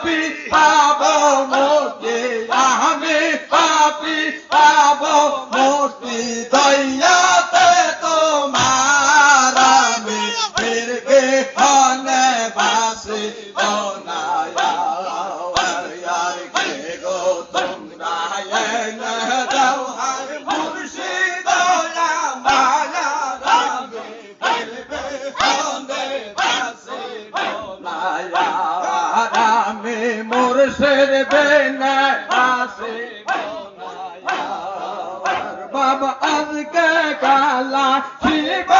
পাপি পাব মোতে আমি পাপি পাব মোতে দয়াতে তোমার আমি ফিরকে হনে বাসি কে Yeah. দাও মোর মুর্শিদ মায়া রামে ফিরবে হনে বাসি দোনায়া রামে মুর্শিদ বেনে বাসি বাবা আজকে কালা শিবা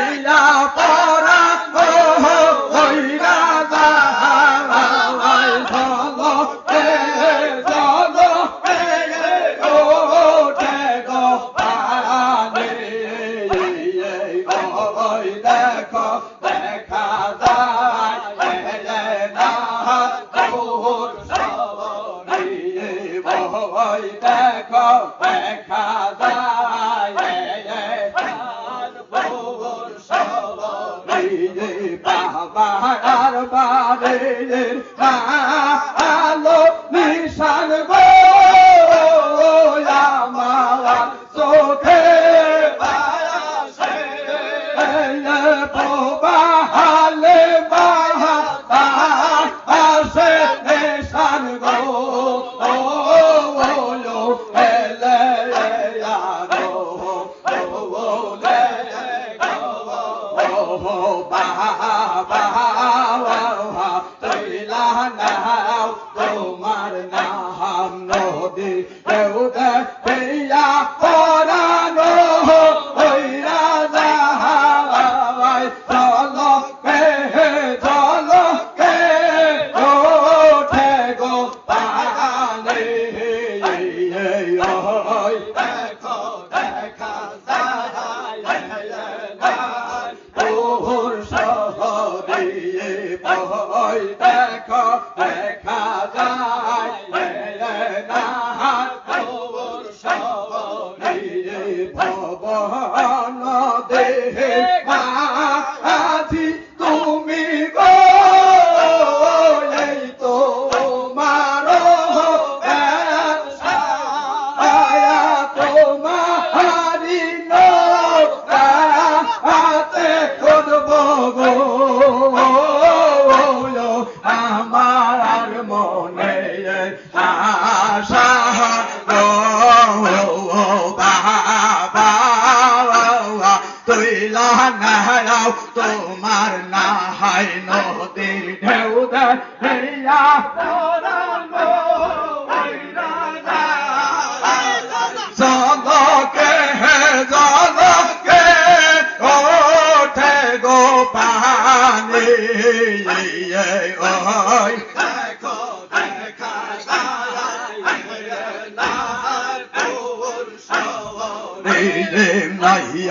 আর বারে দেউদে পেয়া পরানো ওই রাজা চলো কে চলো কে ওঠে গো পানে ওই দেখো দেখা তোর শহরে দেখা তুইলা নাও তোমার নাহাই নদীর ঢেউ দেয়া জলকে জলকে ওঠে গো পানি ওই। দেখো দেখা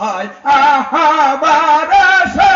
হয়। আহা বারাসা